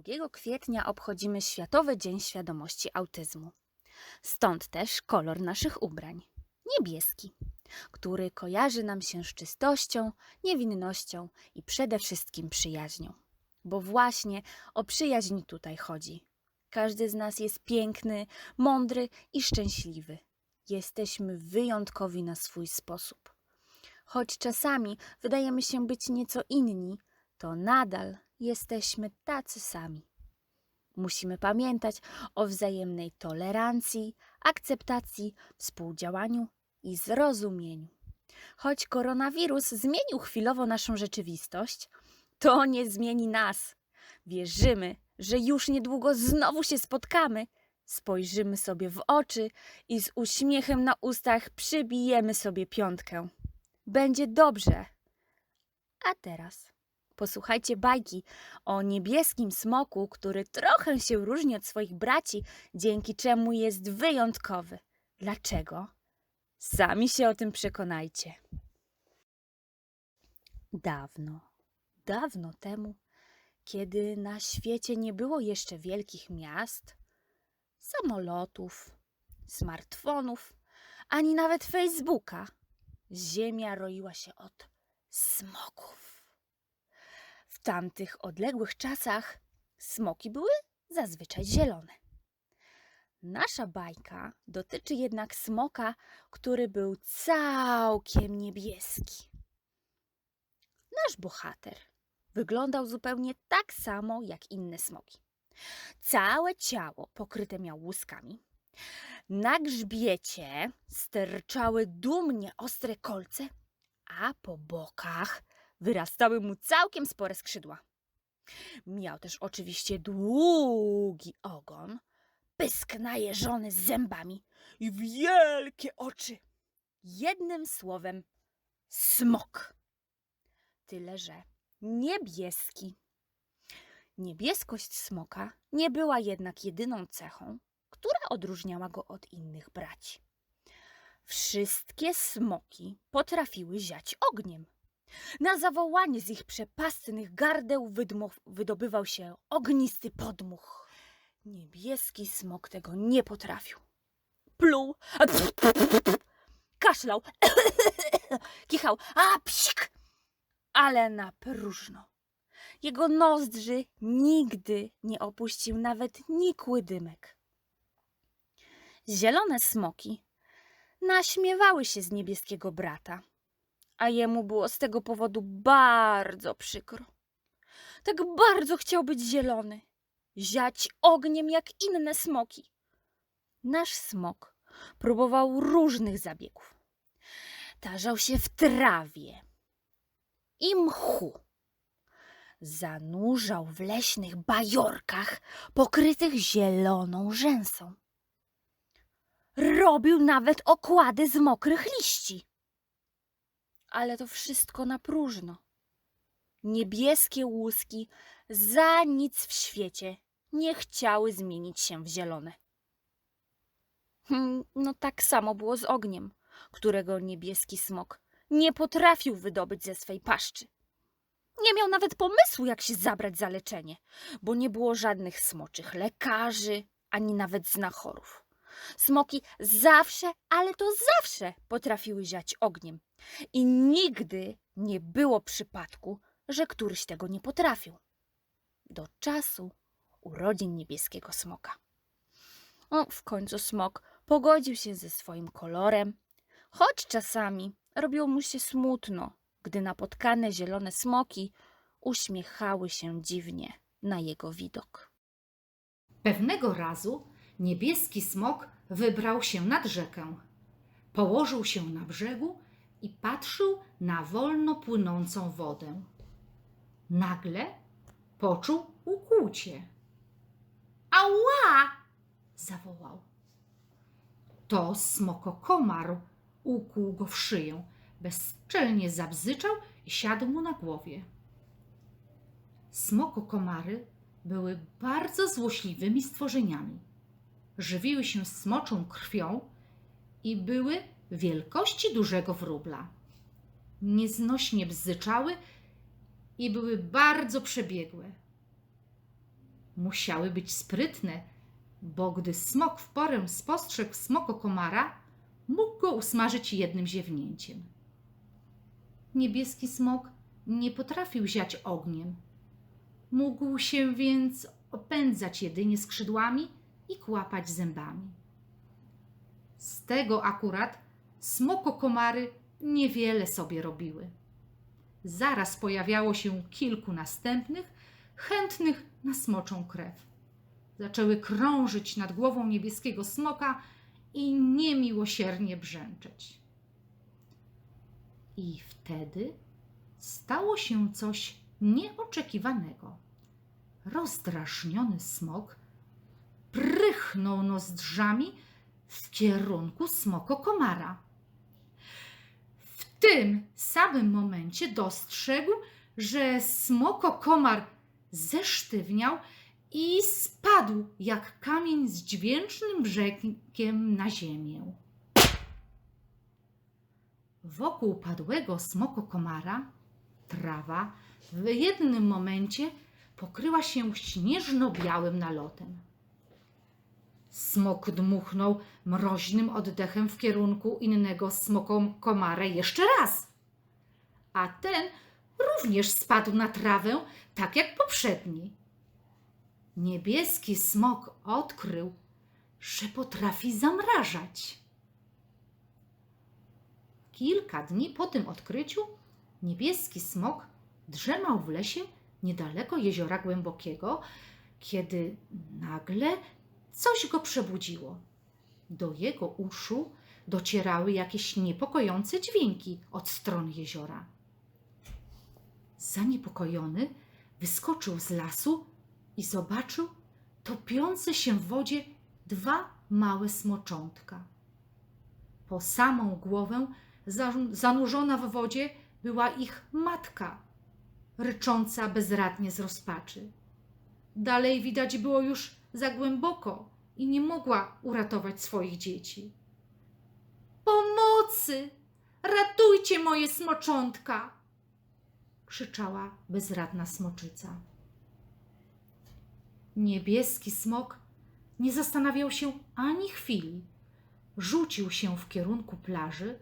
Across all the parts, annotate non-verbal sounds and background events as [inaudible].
2 kwietnia obchodzimy Światowy Dzień Świadomości Autyzmu. Stąd też kolor naszych ubrań niebieski, który kojarzy nam się z czystością, niewinnością i przede wszystkim przyjaźnią. Bo właśnie o przyjaźń tutaj chodzi. Każdy z nas jest piękny, mądry i szczęśliwy. Jesteśmy wyjątkowi na swój sposób. Choć czasami wydajemy się być nieco inni, to nadal jesteśmy tacy sami. Musimy pamiętać o wzajemnej tolerancji, akceptacji, współdziałaniu i zrozumieniu. Choć koronawirus zmienił chwilowo naszą rzeczywistość, to nie zmieni nas. Wierzymy, że już niedługo znowu się spotkamy, spojrzymy sobie w oczy i z uśmiechem na ustach przybijemy sobie piątkę. Będzie dobrze. A teraz posłuchajcie bajki o niebieskim smoku, który trochę się różni od swoich braci, dzięki czemu jest wyjątkowy. Dlaczego? Sami się o tym przekonajcie. Dawno, dawno temu, kiedy na świecie nie było jeszcze wielkich miast, samolotów, smartfonów, ani nawet Facebooka, ziemia roiła się od smoków. W tamtych odległych czasach smoki były zazwyczaj zielone. Nasza bajka dotyczy jednak smoka, który był całkiem niebieski. Nasz bohater wyglądał zupełnie tak samo jak inne smoki. Całe ciało pokryte miał łuskami. Na grzbiecie sterczały dumnie ostre kolce, a po bokach wyrastały mu całkiem spore skrzydła. Miał też oczywiście długi ogon, pysk najeżony z zębami i wielkie oczy. Jednym słowem, smok. Tyle, że niebieski. Niebieskość smoka nie była jednak jedyną cechą, która odróżniała go od innych braci. Wszystkie smoki potrafiły ziać ogniem. Na zawołanie z ich przepastnych gardeł wydmo- wydobywał się ognisty podmuch. Niebieski smok tego nie potrafił. Pluł, kaszlał, [coughs] kichał, a psik, ale na próżno. Jego nozdrzy nigdy nie opuścił nawet nikły dymek. Zielone smoki naśmiewały się z niebieskiego brata, a jemu było z tego powodu bardzo przykro. Tak bardzo chciał być zielony, ziać ogniem jak inne smoki. Nasz smok próbował różnych zabiegów. Tarzał się w trawie i mchu. Zanurzał w leśnych bajorkach pokrytych zieloną rzęsą. Robił nawet okłady z mokrych liści. Ale to wszystko na próżno. Niebieskie łuski za nic w świecie nie chciały zmienić się w zielone. Hmm, No tak samo było z ogniem, którego niebieski smok nie potrafił wydobyć ze swej paszczy. Nie miał nawet pomysłu, jak się zabrać za leczenie, bo nie było żadnych smoczych lekarzy, ani nawet znachorów. Smoki zawsze, ale to zawsze potrafiły ziać ogniem. I nigdy nie było przypadku, że któryś tego nie potrafił. Do czasu urodzin niebieskiego smoka. O, w końcu smok pogodził się ze swoim kolorem, choć czasami robiło mu się smutno, gdy napotkane zielone smoki uśmiechały się dziwnie na jego widok. Pewnego razu niebieski smok wybrał się nad rzekę. Położył się na brzegu i patrzył na wolno płynącą wodę. Nagle poczuł ukłucie. Ała! zawołał. To smokokomar ukłuł go w szyję, bezczelnie zabzyczał i siadł mu na głowie. Smokokomary były bardzo złośliwymi stworzeniami. Żywiły się smoczą krwią i były wielkości dużego wróbla. Nieznośnie bzyczały i były bardzo przebiegłe. musiały być sprytne, bo gdy smok w porę spostrzegł smoko komara, mógł go usmażyć jednym ziewnięciem. Niebieski smok nie potrafił ziać ogniem. Mógł się więc opędzać jedynie skrzydłami i kłapać zębami. Z tego akurat smoko komary niewiele sobie robiły. Zaraz pojawiało się kilku następnych, chętnych na smoczą krew. Zaczęły krążyć nad głową niebieskiego smoka i niemiłosiernie brzęczeć. I wtedy stało się coś nieoczekiwanego. Rozdrażniony smok prychnął nozdrzami w kierunku smoko komara. W tym samym momencie dostrzegł, że smoko komar zesztywniał i spadł jak kamień z dźwięcznym brzegiem na ziemię. Wokół padłego smoko komara trawa w jednym momencie pokryła się śnieżno-białym nalotem. Smok dmuchnął mroźnym oddechem w kierunku innego smokomara jeszcze raz. A ten również spadł na trawę, tak jak poprzedni. Niebieski smok odkrył, że potrafi zamrażać. Kilka dni po tym odkryciu niebieski smok drzemał w lesie niedaleko jeziora głębokiego, kiedy nagle coś go przebudziło. Do jego uszu docierały jakieś niepokojące dźwięki od strony jeziora. Zaniepokojony wyskoczył z lasu i zobaczył topiące się w wodzie dwa małe smoczątka. Po samą głowę za- zanurzona w wodzie była ich matka, rycząca bezradnie z rozpaczy. Dalej widać było już za głęboko i nie mogła uratować swoich dzieci. Pomocy! Ratujcie moje smoczątka! krzyczała bezradna smoczyca. Niebieski smok nie zastanawiał się ani chwili. Rzucił się w kierunku plaży,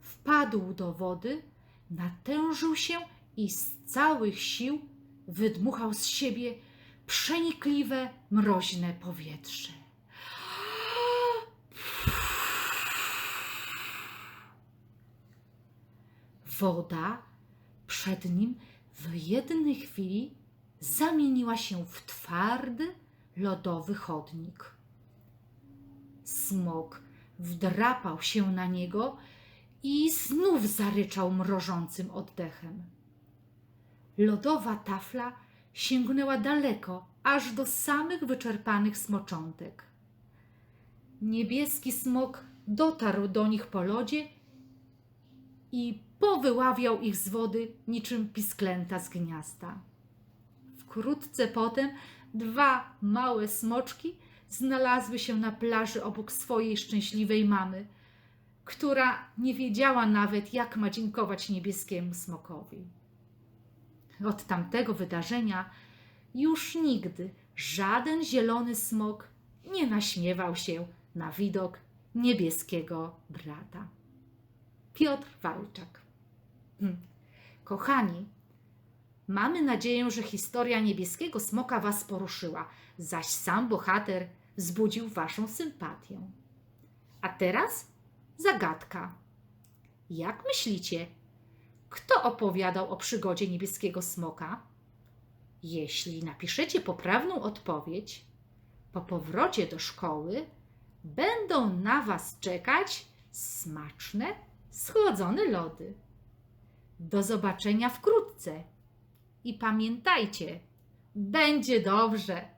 wpadł do wody, natężył się i z całych sił wydmuchał z siebie przenikliwe, mroźne powietrze. Woda przed nim w jednej chwili zamieniła się w twardy, lodowy chodnik. Smok wdrapał się na niego i znów zaryczał mrożącym oddechem. Lodowa tafla sięgnęła daleko, aż do samych wyczerpanych smoczątek. Niebieski smok dotarł do nich po lodzie i powyławiał ich z wody niczym pisklęta z gniazda. Wkrótce potem dwa małe smoczki znalazły się na plaży obok swojej szczęśliwej mamy, która nie wiedziała nawet, jak ma dziękować niebieskiemu smokowi. Od tamtego wydarzenia już nigdy żaden zielony smok nie naśmiewał się na widok niebieskiego brata. Piotr Walczak. Hm. Kochani, mamy nadzieję, że historia niebieskiego smoka Was poruszyła, zaś sam bohater wzbudził Waszą sympatię. A teraz zagadka. Jak myślicie, kto opowiadał o przygodzie niebieskiego smoka? Jeśli napiszecie poprawną odpowiedź, po powrocie do szkoły będą na Was czekać smaczne, schłodzone lody. Do zobaczenia wkrótce. I pamiętajcie, będzie dobrze.